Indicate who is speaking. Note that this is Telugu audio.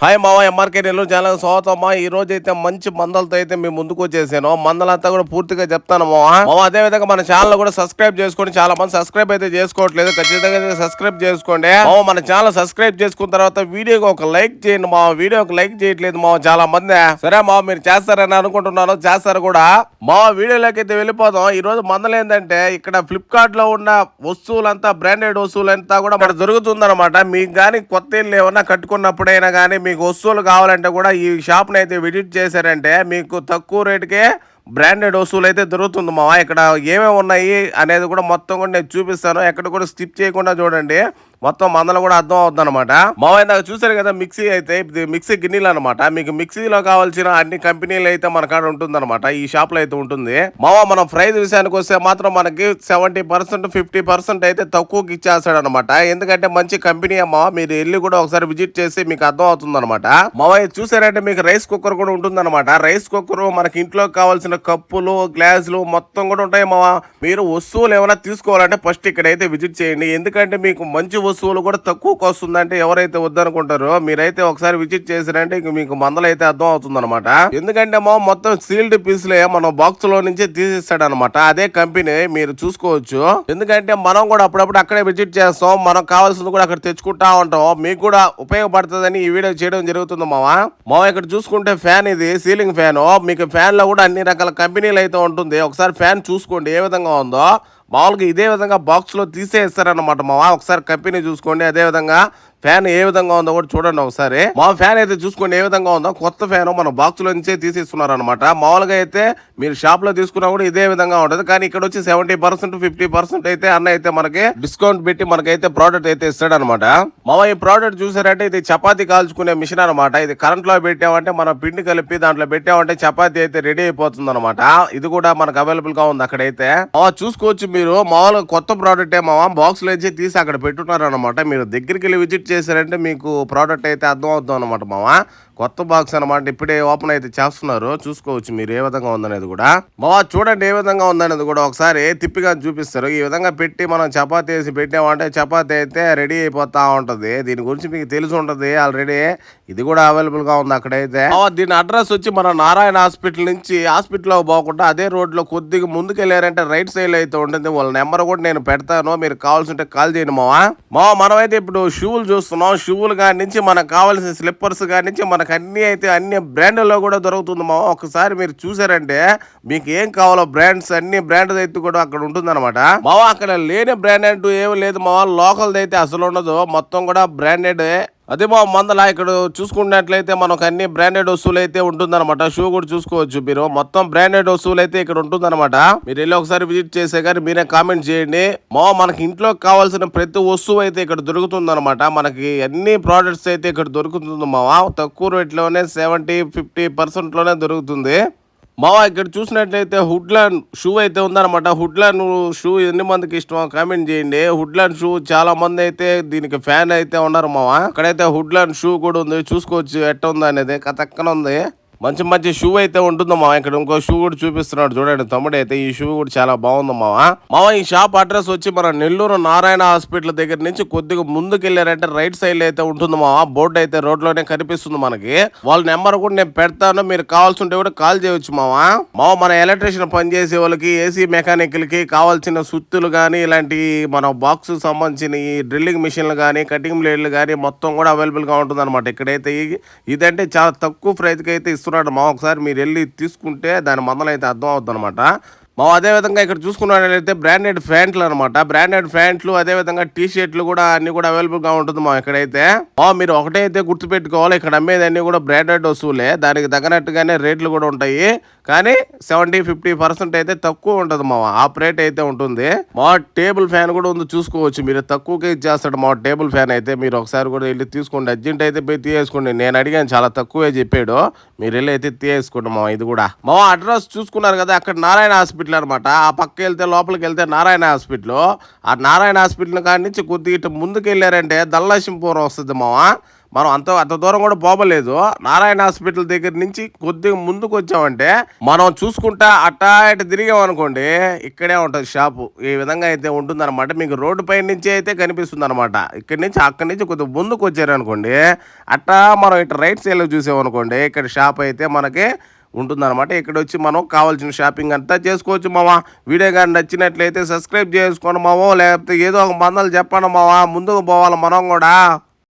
Speaker 1: హాయ్ మావ ఎంఆర్కే నెల్లూరు ఛానల్ స్వాగతం ఈ రోజు అయితే మంచి మందలతో అయితే మేము ముందుకు వచ్చేసాను. మందలంతా కూడా పూర్తిగా చెప్తాను మావా. మావ అదే విధంగా మన ఛానల్ కూడా సబ్స్క్రైబ్ చేసుకోండి. చాలా మంది సబ్స్క్రైబ్ అయితే చేసుకోవట్లేదు. ఖచ్చితంగా అయితే సబ్స్క్రైబ్ చేసుకోండి. మావ మన ఛానల్ సబ్స్క్రైబ్ చేసుకున్న తర్వాత వీడియోకి ఒక లైక్ చేయండి మా వీడియోకి లైక్ చేయట్లేదు మావ చాలా మంది. సరే మావ మీరు చేస్తారని అనుకుంటున్నాను. చేస్తారు కూడా. మావా వీడియోలోకి అయితే వెళ్ళిపోదాం. ఈ రోజు మందలు ఏంటంటే ఇక్కడ ఫ్లిప్కార్ట్లో ఉన్న వస్తువులంతా బ్రాండెడ్ వస్తువులంతా కూడా మనకు దొరుకుతుందన్నమాట. మీకు కానీ కొత్త ఇల్లు ఏమన్నా కట్టుకున్నప్పుడైనా కానీ మీకు వస్తువులు కావాలంటే కూడా ఈ షాప్ని అయితే విజిట్ చేశారంటే మీకు తక్కువ రేటుకే బ్రాండెడ్ వస్తువులు అయితే దొరుకుతుంది మావా. ఇక్కడ ఏమేమి ఉన్నాయి అనేది కూడా మొత్తం కూడా నేను చూపిస్తాను. ఎక్కడ కూడా స్కిప్ చేయకుండా చూడండి. మొత్తం మందలు కూడా అర్థం అవుతుంది అనమాట మావా చూసారు కదా మిక్సీ అయితే ఇది మిక్సీ గిన్నెలు అనమాట మీకు మిక్సీలో కావాల్సిన అన్ని కంపెనీలు అయితే మన కాడ ఉంటుందన్నమాట. ఈ షాప్లో అయితే ఉంటుంది. మావా మనం ప్రైస్ విషయానికి వస్తే మాత్రం మనకి సెవెంటీ పర్సెంట్ ఫిఫ్టీ పర్సెంట్ అయితే తక్కువకి ఇచ్చేస్తాడు అనమాట ఎందుకంటే మంచి కంపెనీ అమ్మా మీరు వెళ్ళి కూడా ఒకసారి విజిట్ చేసి మీకు అర్థం అవుతుంది అనమాట మావా చూసారంటే మీకు రైస్ కుక్కర్ కూడా ఉంటుంది రైస్ కుక్కర్ మనకి ఇంట్లో కావాల్సిన కప్పులు గ్లాసులు మొత్తం కూడా ఉంటాయి మావా మీరు వస్తువులు ఏమైనా తీసుకోవాలంటే ఫస్ట్ ఇక్కడైతే విజిట్ చేయండి. ఎందుకంటే మీకు మంచి వస్తువులు కూడా తక్కువకి వస్తుందంటే ఎవరైతే వద్దనుకుంటారో మీరైతే ఒకసారి విజిట్ చేసిరంటే ఇంక మీకు మందలు అయితే అర్థం అవుతుంది అనమాట ఎందుకంటే మా మొత్తం సీల్డ్ పీస్లే మన బాక్స్లో నుంచి తీసిస్తాడు అనమాట అదే కంపెనీ మీరు చూసుకోవచ్చు. ఎందుకంటే మనం కూడా అప్పుడప్పుడు అక్కడే విజిట్ చేస్తాం. మనకు కావాల్సింది కూడా అక్కడ తెచ్చుకుంటా ఉంటాం. మీకు కూడా ఉపయోగపడుతుందని ఈ వీడియో చేయడం జరుగుతుంది మావా. మావ ఇక్కడ చూసుకుంటే ఫ్యాన్ ఇది సీలింగ్ ఫ్యాన్. మీకు ఫ్యాన్లో కూడా అన్ని రకాల కంపెనీలు అయితే ఉంటుంది. ఒకసారి ఫ్యాన్ చూసుకోండి ఏ విధంగా ఉందో. మామూలుగా ఇదే విధంగా బాక్స్లో మావా ఒకసారి కంపెనీ చూసుకోండి. అదే విధంగా ఫ్యాన్ ఏ విధంగా ఉందో కూడా చూడండి ఒకసారి. మా ఫ్యాన్ అయితే చూసుకోండి ఏ విధంగా ఉందో కొత్త ఫ్యాన్ మన బాక్స్లో నుంచే తీసేస్తున్నారు అనమాట మామూలుగా అయితే మీరు షాప్లో తీసుకున్నా కూడా ఇదే విధంగా ఉంటది. కానీ ఇక్కడ వచ్చి సెవెంటీ పర్సెంట్ ఫిఫ్టీ పర్సెంట్ అయితే అన్న అయితే మనకి డిస్కౌంట్ పెట్టి మనకైతే ప్రోడక్ట్ అయితే ఇస్తాడు అనమాట మామ ఈ ప్రోడక్ట్ చూసారంటే ఇది చపాతీ కాల్చుకునే మిషన్ అనమాట ఇది కరెంట్లో పెట్టామంటే మనం పిండి కలిపి దాంట్లో పెట్టామంటే చపాతీ అయితే రెడీ అయిపోతుంది అనమాట ఇది కూడా మనకు అవైలబుల్గా ఉంది అక్కడైతే. మామ చూసుకోవచ్చు మీరు. మామూలుగా కొత్త ప్రోడక్ట్ ఏ మామ బాక్స్లో తీసి అక్కడ పెట్టున్నారు అనమాట మీరు దగ్గరికి వెళ్ళి విజిట్ చేశారంటే మీకు ప్రోడక్ట్ అయితే అర్థం అవుతుంది అనమాట మామ కొత్త బాక్స్ అనమాట ఇప్పుడే ఓపెన్ అయితే చేస్తున్నారు. చూసుకోవచ్చు మీరు ఏ విధంగా ఉందనేది కూడా. బావా చూడండి ఏ విధంగా ఉందనేది కూడా ఒకసారి తిప్పిగా చూపిస్తారు. ఈ విధంగా పెట్టి మనం చపాతీ వేసి పెట్టామంటే చపాతీ అయితే రెడీ అయిపోతా ఉంటది. దీని గురించి మీకు తెలిసి ఉంటుంది ఆల్రెడీ ఇది కూడా అవైలబుల్గా ఉంది అక్కడైతే. దీని అడ్రస్ వచ్చి మన నారాయణ హాస్పిటల్ నుంచి హాస్పిటల్లో పోకుండా అదే రోడ్లో కొద్దిగా ముందుకు వెళ్ళారంటే రైట్ సైడ్ అయితే ఉంటుంది. వాళ్ళ నెంబర్ కూడా నేను పెడతాను. మీరు కావాల్సి ఉంటే కాల్ చేయండి మావా. మావా మనమైతే ఇప్పుడు షూలు చూస్తున్నాం. షూలు కాడి నుంచి మనకు కావాల్సిన స్లిప్పర్స్ కాడి నుంచి మనకు అన్ని అయితే అన్ని బ్రాండ్లో కూడా దొరుకుతుంది మావా ఒకసారి మీరు చూసారంటే మీకు ఏం కావాలో బ్రాండ్స్ అన్ని బ్రాండ్ అయితే కూడా అక్కడ ఉంటుంది అనమాట మావా అక్కడ లేని బ్రాండ్ అంటూ ఏమి లేదు మావా లోకల్ అయితే అసలు ఉండదు. మొత్తం కూడా బ్రాండెడ్. అదే మా మందల ఇక్కడ చూసుకున్నట్లయితే మనకు అన్ని బ్రాండెడ్ వస్తువులు అయితే ఉంటుందన్నమాట. షూ కూడా చూసుకోవచ్చు మీరు. మొత్తం బ్రాండెడ్ వస్తువులు అయితే ఇక్కడ ఉంటుందన్నమాట. మీరు వెళ్ళి ఒకసారి విజిట్ చేసే కానీ మీరే కామెంట్ చేయండి. మా మనకి ఇంట్లో కావాల్సిన ప్రతి వస్తువు అయితే ఇక్కడ దొరుకుతుందన్నమాట. మనకి అన్ని ప్రోడక్ట్స్ అయితే ఇక్కడ దొరుకుతుంది మావా. తక్కువ రేట్లోనే సెవెంటీ ఫిఫ్టీ పర్సెంట్లోనే దొరుకుతుంది. మావా ఇక్కడ చూసినట్లయితే హుడ్లాండ్ షూ అయితే ఉందన్నమాట. హుడ్లాండ్ షూ ఎన్ని మందికి ఇష్టమో కామెంట్ చేయండి. హుడ్లాండ్ షూ చాలా మంది అయితే దీనికి ఫ్యాన్ అయితే ఉన్నారు మావా. అక్కడైతే హుడ్లాండ్ షూ కూడా ఉంది. చూసుకోవచ్చు ఎట్ట ఉంది అనేది కథక్కన ఉంది మంచి మంచి షూ అయితే ఉంటుంది ఇక్కడ ఇంకో షూ కూడా చూపిస్తున్నాడు. చూడండి తమ్ముడు అయితే ఈ షూ కూడా చాలా బాగుంది మావా. ఈ షాప్ అడ్రస్ వచ్చి మన నెల్లూరు నారాయణ హాస్పిటల్ దగ్గర నుంచి కొద్దిగా ముందుకు వెళ్ళారంటే రైట్ సైడ్లో అయితే ఉంటుంది మావా. బోర్డు అయితే రోడ్లోనే కనిపిస్తుంది మనకి. వాళ్ళ నెంబర్ కూడా నేను పెడతాను. మీరు కావాల్సి ఉంటే కూడా కాల్ చేయొచ్చు మావా. మావా మన ఎలక్ట్రీషియన్ పనిచేసే వాళ్ళకి ఏసీ మెకానిక్కి కావాల్సిన సుత్తులు కానీ ఇలాంటి మన బాక్స్ సంబంధించిన ఈ డ్రిల్లింగ్ మిషన్లు కానీ కటింగ్ బ్లేడ్లు కానీ మొత్తం కూడా అవైలబుల్గా ఉంటుంది అనమాట ఇక్కడైతే ఇదంటే చాలా తక్కువ ప్రైస్కి అయితే ఇస్తున్నాడు మా ఒకసారి మీరు వెళ్ళి తీసుకుంటే దాని మందలు అయితే అర్థం అవుతుంది అనమాట మా అదే విధంగా ఇక్కడ చూసుకున్నట్లయితే బ్రాండెడ్ ప్యాంట్లు అనమాట బ్రాండెడ్ ప్యాంట్లు అదే విధంగా టీ షర్ట్లు కూడా అన్ని కూడా అవైలబుల్గా ఉంటుంది మా ఇక్కడైతే. మా మీరు ఒకటే అయితే గుర్తుపెట్టుకోవాలి ఇక్కడ అమ్మేది అన్ని కూడా బ్రాండెడ్ వస్తువులే. దానికి తగినట్టుగానే రేట్లు కూడా ఉంటాయి. కానీ సెవెంటీ ఫిఫ్టీ పర్సెంట్ అయితే తక్కువ ఉంటుంది మా ఆప్ రేట్ అయితే ఉంటుంది. మా టేబుల్ ఫ్యాన్ కూడా ఉంది చూసుకోవచ్చు. మీరు తక్కువకే ఇచ్చేస్తాడు మా టేబుల్ ఫ్యాన్ అయితే. మీరు ఒకసారి కూడా వెళ్ళి తీసుకోండి. అర్జెంట్ అయితే పోయి తీయేసుకోండి. నేను అడిగాను చాలా తక్కువే చెప్పాడు. మీరు వెళ్ళి అయితే తీసేసుకోండి మా ఇది కూడా. మా అడ్రస్ చూసుకున్నారు కదా అక్కడ నారాయణ హాస్పిటల్ హాస్పిటల్ అనమాట ఆ పక్క వెళ్తే లోపలికి వెళ్తే నారాయణ హాస్పిటల్. ఆ నారాయణ హాస్పిటల్ కాడి నుంచి కొద్దిగా ఇటు ముందుకు వెళ్ళారంటే దల్లసింపురం వస్తుంది మావా. మనం అంత అంత దూరం కూడా పోవలేదు నారాయణ హాస్పిటల్ దగ్గర నుంచి కొద్దిగా ముందుకు వచ్చామంటే మనం చూసుకుంటా అట్టా ఇటు తిరిగామనుకోండి ఇక్కడే ఉంటుంది షాపు. ఈ విధంగా అయితే ఉంటుందన్నమాట. మీకు రోడ్డు పై నుంచి అయితే కనిపిస్తుంది అనమాట ఇక్కడి నుంచి అక్కడి నుంచి కొద్దిగా ముందుకు వచ్చారనుకోండి అట్టా మనం ఇటు రైట్ సైడ్లో చూసామనుకోండి ఇక్కడ షాప్ అయితే మనకి ఉంటుందన్నమాట. ఇక్కడ వచ్చి మనం కావాల్సిన షాపింగ్ అంతా చేసుకోవచ్చు మావా. వీడియో కానీ నచ్చినట్లయితే సబ్స్క్రైబ్ చేసుకోండి మావో లేకపోతే ఏదో ఒక మందలు చెప్పండి మావా. ముందుకు పోవాలి మనం కూడా.